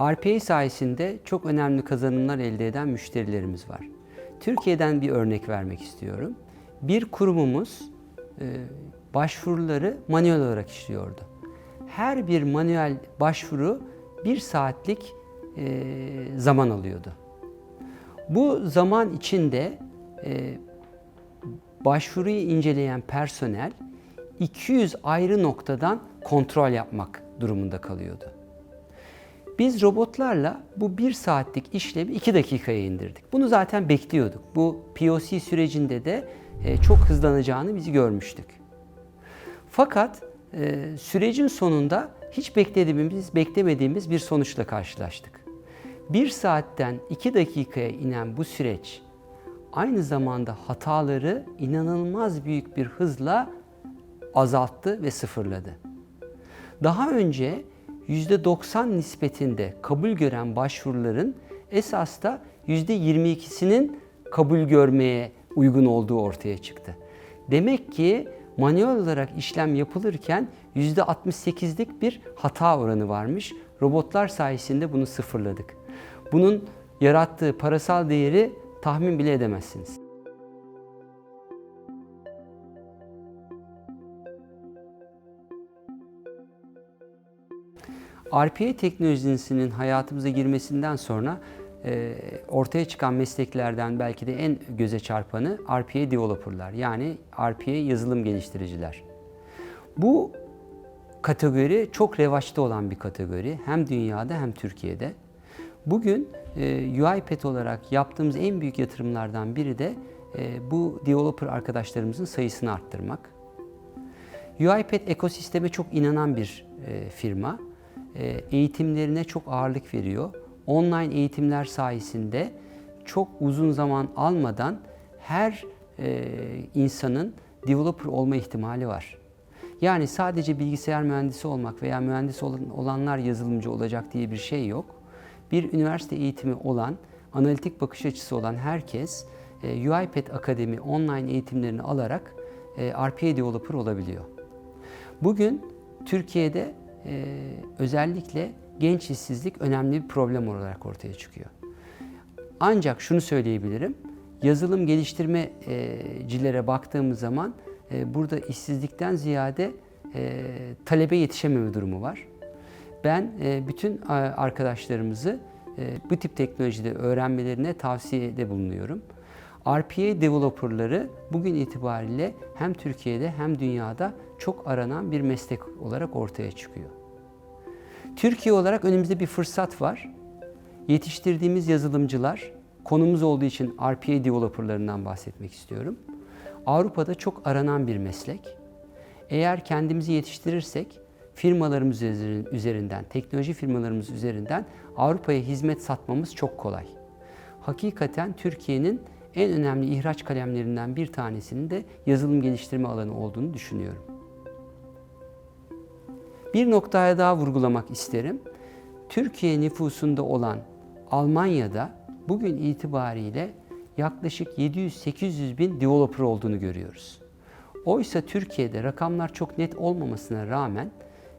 RPA sayesinde çok önemli kazanımlar elde eden müşterilerimiz var. Türkiye'den bir örnek vermek istiyorum. Bir kurumumuz e, başvuruları manuel olarak işliyordu. Her bir manuel başvuru bir saatlik e, zaman alıyordu. Bu zaman içinde e, başvuruyu inceleyen personel 200 ayrı noktadan kontrol yapmak durumunda kalıyordu. Biz robotlarla bu bir saatlik işlemi iki dakikaya indirdik. Bunu zaten bekliyorduk. Bu POC sürecinde de e, çok hızlanacağını biz görmüştük. Fakat e, sürecin sonunda hiç beklediğimiz, beklemediğimiz bir sonuçla karşılaştık. Bir saatten iki dakikaya inen bu süreç aynı zamanda hataları inanılmaz büyük bir hızla azalttı ve sıfırladı. Daha önce %90 nispetinde kabul gören başvuruların esas da %22'sinin kabul görmeye uygun olduğu ortaya çıktı. Demek ki manuel olarak işlem yapılırken %68'lik bir hata oranı varmış. Robotlar sayesinde bunu sıfırladık. Bunun yarattığı parasal değeri tahmin bile edemezsiniz. RPA teknolojisinin hayatımıza girmesinden sonra e, ortaya çıkan mesleklerden belki de en göze çarpanı RPA developerlar yani RPA yazılım geliştiriciler. Bu kategori çok revaçta olan bir kategori hem dünyada hem Türkiye'de. Bugün e, UiPath olarak yaptığımız en büyük yatırımlardan biri de e, bu developer arkadaşlarımızın sayısını arttırmak. UiPath ekosisteme çok inanan bir e, firma. E, eğitimlerine çok ağırlık veriyor. Online eğitimler sayesinde çok uzun zaman almadan her e, insanın developer olma ihtimali var. Yani sadece bilgisayar mühendisi olmak veya mühendis olanlar yazılımcı olacak diye bir şey yok. Bir üniversite eğitimi olan, analitik bakış açısı olan herkes e, UiPath Akademi online eğitimlerini alarak RPA developer olabiliyor. Bugün Türkiye'de e, özellikle genç işsizlik önemli bir problem olarak ortaya çıkıyor. Ancak şunu söyleyebilirim, yazılım geliştirmecilere baktığımız zaman e, burada işsizlikten ziyade e, talebe yetişememe durumu var. Ben e, bütün arkadaşlarımızı e, bu tip teknolojide öğrenmelerine tavsiyede bulunuyorum. RPA developerları bugün itibariyle hem Türkiye'de hem dünyada çok aranan bir meslek olarak ortaya çıkıyor. Türkiye olarak önümüzde bir fırsat var. Yetiştirdiğimiz yazılımcılar, konumuz olduğu için RPA developerlarından bahsetmek istiyorum. Avrupa'da çok aranan bir meslek. Eğer kendimizi yetiştirirsek firmalarımız üzerinden, teknoloji firmalarımız üzerinden Avrupa'ya hizmet satmamız çok kolay. Hakikaten Türkiye'nin en önemli ihraç kalemlerinden bir tanesinin de yazılım geliştirme alanı olduğunu düşünüyorum. Bir noktaya daha vurgulamak isterim. Türkiye nüfusunda olan Almanya'da bugün itibariyle yaklaşık 700-800 bin developer olduğunu görüyoruz. Oysa Türkiye'de rakamlar çok net olmamasına rağmen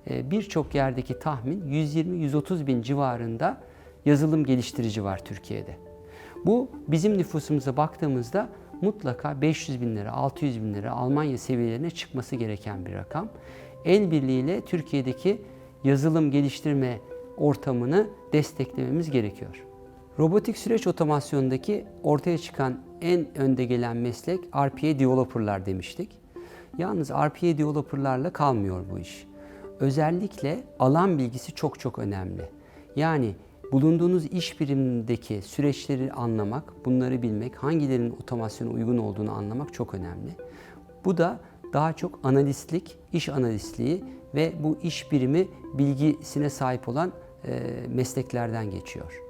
e, birçok yerdeki tahmin 120-130 bin civarında yazılım geliştirici var Türkiye'de. Bu bizim nüfusumuza baktığımızda mutlaka 500 bin lira, 600 bin lira Almanya seviyelerine çıkması gereken bir rakam. El birliğiyle Türkiye'deki yazılım geliştirme ortamını desteklememiz gerekiyor. Robotik süreç otomasyondaki ortaya çıkan en önde gelen meslek RPA developerlar demiştik. Yalnız RPA developerlarla kalmıyor bu iş. Özellikle alan bilgisi çok çok önemli. Yani bulunduğunuz iş birimindeki süreçleri anlamak, bunları bilmek, hangilerinin otomasyona uygun olduğunu anlamak çok önemli. Bu da daha çok analistlik, iş analistliği ve bu iş birimi bilgisine sahip olan e, mesleklerden geçiyor.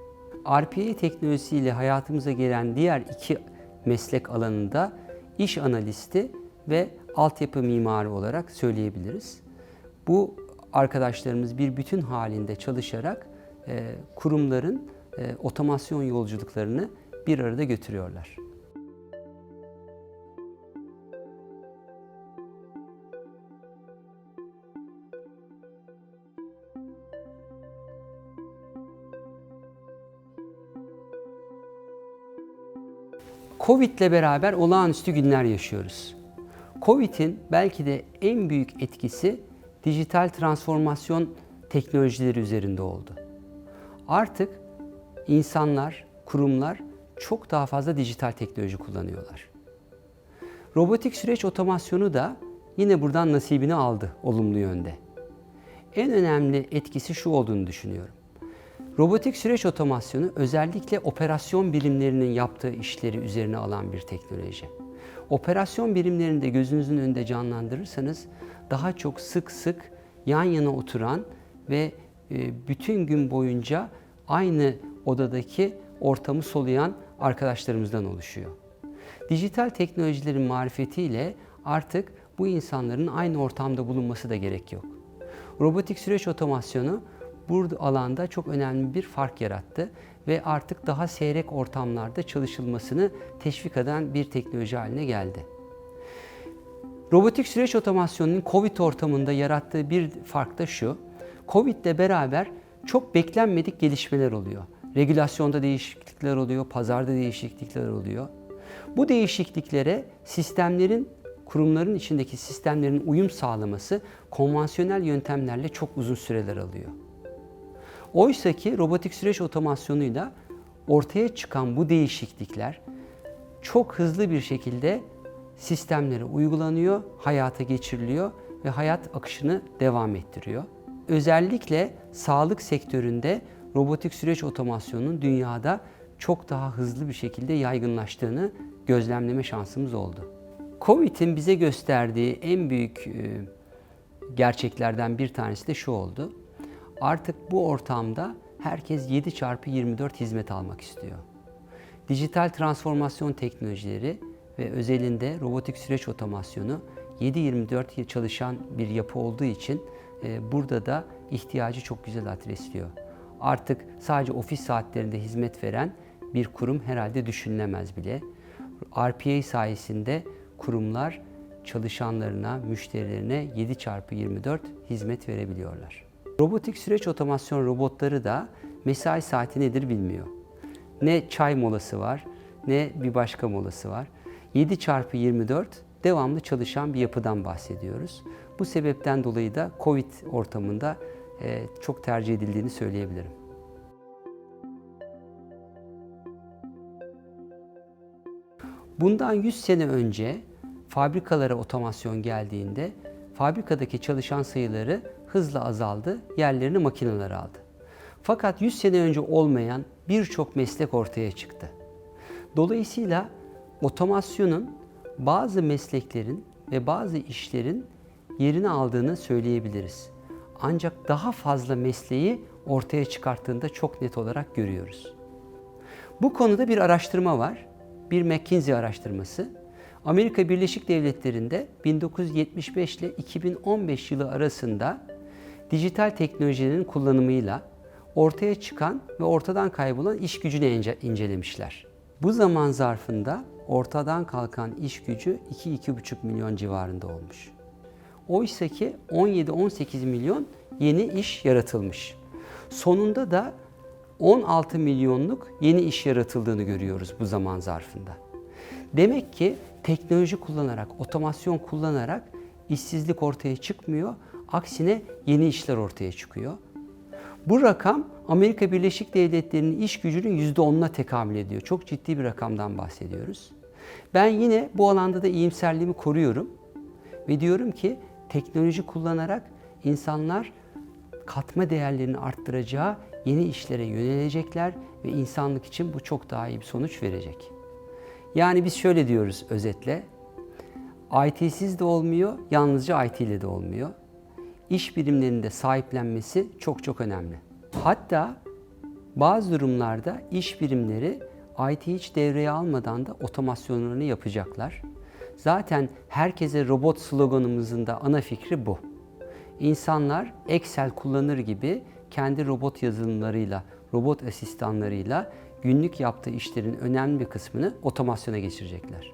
RPA teknolojisiyle hayatımıza gelen diğer iki meslek alanında iş analisti ve altyapı mimarı olarak söyleyebiliriz. Bu arkadaşlarımız bir bütün halinde çalışarak e, kurumların e, otomasyon yolculuklarını bir arada götürüyorlar. Covid ile beraber olağanüstü günler yaşıyoruz. Covid'in belki de en büyük etkisi dijital transformasyon teknolojileri üzerinde oldu. Artık insanlar, kurumlar çok daha fazla dijital teknoloji kullanıyorlar. Robotik süreç otomasyonu da yine buradan nasibini aldı olumlu yönde. En önemli etkisi şu olduğunu düşünüyorum. Robotik süreç otomasyonu özellikle operasyon birimlerinin yaptığı işleri üzerine alan bir teknoloji. Operasyon birimlerinde gözünüzün önünde canlandırırsanız daha çok sık sık yan yana oturan ve e, bütün gün boyunca aynı odadaki ortamı soluyan arkadaşlarımızdan oluşuyor. Dijital teknolojilerin marifetiyle artık bu insanların aynı ortamda bulunması da gerek yok. Robotik süreç otomasyonu bu alanda çok önemli bir fark yarattı ve artık daha seyrek ortamlarda çalışılmasını teşvik eden bir teknoloji haline geldi. Robotik süreç otomasyonunun COVID ortamında yarattığı bir fark da şu. Covid ile beraber çok beklenmedik gelişmeler oluyor. Regülasyonda değişiklikler oluyor, pazarda değişiklikler oluyor. Bu değişikliklere sistemlerin, kurumların içindeki sistemlerin uyum sağlaması konvansiyonel yöntemlerle çok uzun süreler alıyor. Oysa ki robotik süreç otomasyonuyla ortaya çıkan bu değişiklikler çok hızlı bir şekilde sistemlere uygulanıyor, hayata geçiriliyor ve hayat akışını devam ettiriyor. Özellikle sağlık sektöründe robotik süreç otomasyonunun dünyada çok daha hızlı bir şekilde yaygınlaştığını gözlemleme şansımız oldu. Covid'in bize gösterdiği en büyük e, gerçeklerden bir tanesi de şu oldu. Artık bu ortamda herkes 7 çarpı 24 hizmet almak istiyor. Dijital transformasyon teknolojileri ve özelinde robotik süreç otomasyonu 7-24 çalışan bir yapı olduğu için e, burada da ihtiyacı çok güzel adresliyor. Artık sadece ofis saatlerinde hizmet veren bir kurum herhalde düşünülemez bile. RPA sayesinde kurumlar çalışanlarına, müşterilerine 7 çarpı 24 hizmet verebiliyorlar. Robotik süreç otomasyon robotları da mesai saati nedir bilmiyor. Ne çay molası var, ne bir başka molası var. 7 çarpı 24 devamlı çalışan bir yapıdan bahsediyoruz. Bu sebepten dolayı da Covid ortamında e, çok tercih edildiğini söyleyebilirim. Bundan 100 sene önce fabrikalara otomasyon geldiğinde fabrikadaki çalışan sayıları hızla azaldı, yerlerini makineler aldı. Fakat 100 sene önce olmayan birçok meslek ortaya çıktı. Dolayısıyla otomasyonun bazı mesleklerin ve bazı işlerin yerini aldığını söyleyebiliriz. Ancak daha fazla mesleği ortaya çıkarttığında çok net olarak görüyoruz. Bu konuda bir araştırma var. Bir McKinsey araştırması. Amerika Birleşik Devletleri'nde 1975 ile 2015 yılı arasında dijital teknolojilerin kullanımıyla ortaya çıkan ve ortadan kaybolan iş gücünü incelemişler. Bu zaman zarfında ortadan kalkan iş gücü 2-2,5 milyon civarında olmuş. Oysa ki 17-18 milyon yeni iş yaratılmış. Sonunda da 16 milyonluk yeni iş yaratıldığını görüyoruz bu zaman zarfında. Demek ki teknoloji kullanarak, otomasyon kullanarak işsizlik ortaya çıkmıyor. Aksine yeni işler ortaya çıkıyor. Bu rakam Amerika Birleşik Devletleri'nin iş gücünün %10'una tekamül ediyor. Çok ciddi bir rakamdan bahsediyoruz. Ben yine bu alanda da iyimserliğimi koruyorum ve diyorum ki teknoloji kullanarak insanlar katma değerlerini arttıracağı yeni işlere yönelecekler ve insanlık için bu çok daha iyi bir sonuç verecek. Yani biz şöyle diyoruz özetle. IT'siz de olmuyor, yalnızca IT ile de olmuyor. İş birimlerinde sahiplenmesi çok çok önemli. Hatta bazı durumlarda iş birimleri IT hiç devreye almadan da otomasyonlarını yapacaklar. Zaten herkese robot sloganımızın da ana fikri bu. İnsanlar Excel kullanır gibi kendi robot yazılımlarıyla, robot asistanlarıyla günlük yaptığı işlerin önemli bir kısmını otomasyona geçirecekler.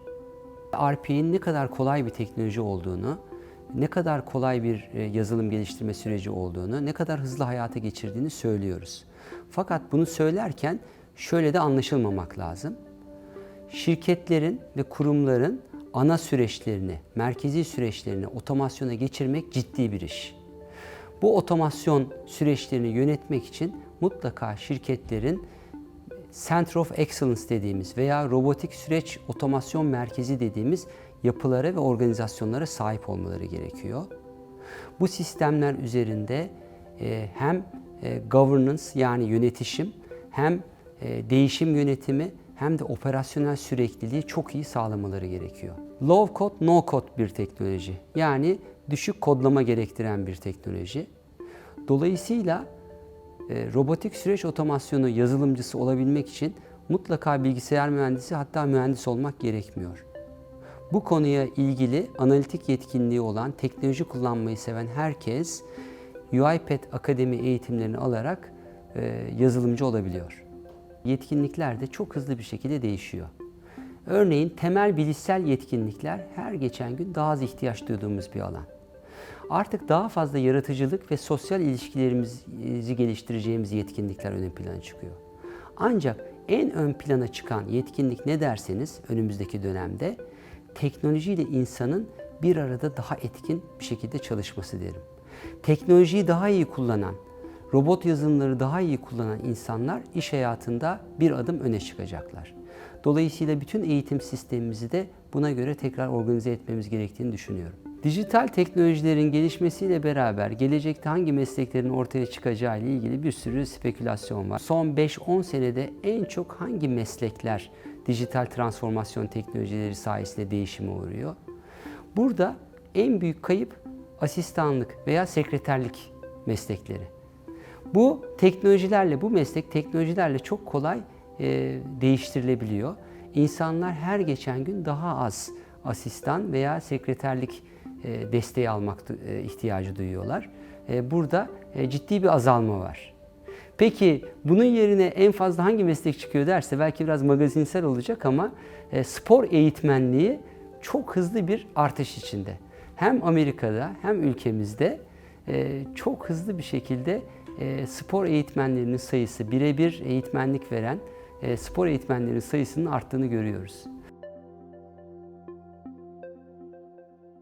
RP'nin ne kadar kolay bir teknoloji olduğunu, ne kadar kolay bir e, yazılım geliştirme süreci olduğunu, ne kadar hızlı hayata geçirdiğini söylüyoruz. Fakat bunu söylerken şöyle de anlaşılmamak lazım. şirketlerin ve kurumların ana süreçlerini, merkezi süreçlerini otomasyona geçirmek ciddi bir iş. Bu otomasyon süreçlerini yönetmek için mutlaka şirketlerin Center of Excellence dediğimiz veya robotik süreç otomasyon merkezi dediğimiz yapılara ve organizasyonlara sahip olmaları gerekiyor. Bu sistemler üzerinde e, hem e, governance yani yönetişim hem e, değişim yönetimi hem de operasyonel sürekliliği çok iyi sağlamaları gerekiyor. Low code, no code bir teknoloji. Yani düşük kodlama gerektiren bir teknoloji. Dolayısıyla e, robotik süreç otomasyonu yazılımcısı olabilmek için mutlaka bilgisayar mühendisi hatta mühendis olmak gerekmiyor. Bu konuya ilgili analitik yetkinliği olan, teknoloji kullanmayı seven herkes UiPath Akademi eğitimlerini alarak e, yazılımcı olabiliyor. Yetkinlikler de çok hızlı bir şekilde değişiyor. Örneğin temel bilişsel yetkinlikler her geçen gün daha az ihtiyaç duyduğumuz bir alan. Artık daha fazla yaratıcılık ve sosyal ilişkilerimizi geliştireceğimiz yetkinlikler ön plana çıkıyor. Ancak en ön plana çıkan yetkinlik ne derseniz önümüzdeki dönemde teknolojiyle insanın bir arada daha etkin bir şekilde çalışması derim. Teknolojiyi daha iyi kullanan, robot yazılımları daha iyi kullanan insanlar iş hayatında bir adım öne çıkacaklar. Dolayısıyla bütün eğitim sistemimizi de buna göre tekrar organize etmemiz gerektiğini düşünüyorum. Dijital teknolojilerin gelişmesiyle beraber gelecekte hangi mesleklerin ortaya çıkacağı ile ilgili bir sürü spekülasyon var. Son 5-10 senede en çok hangi meslekler dijital transformasyon teknolojileri sayesinde değişime uğruyor? Burada en büyük kayıp asistanlık veya sekreterlik meslekleri. Bu teknolojilerle, bu meslek teknolojilerle çok kolay e, değiştirilebiliyor. İnsanlar her geçen gün daha az asistan veya sekreterlik e, desteği almak e, ihtiyacı duyuyorlar. E, burada e, ciddi bir azalma var. Peki bunun yerine en fazla hangi meslek çıkıyor derse belki biraz magazinsel olacak ama e, spor eğitmenliği çok hızlı bir artış içinde. Hem Amerika'da hem ülkemizde e, çok hızlı bir şekilde e, spor eğitmenlerinin sayısı, birebir eğitmenlik veren e, spor eğitmenlerinin sayısının arttığını görüyoruz.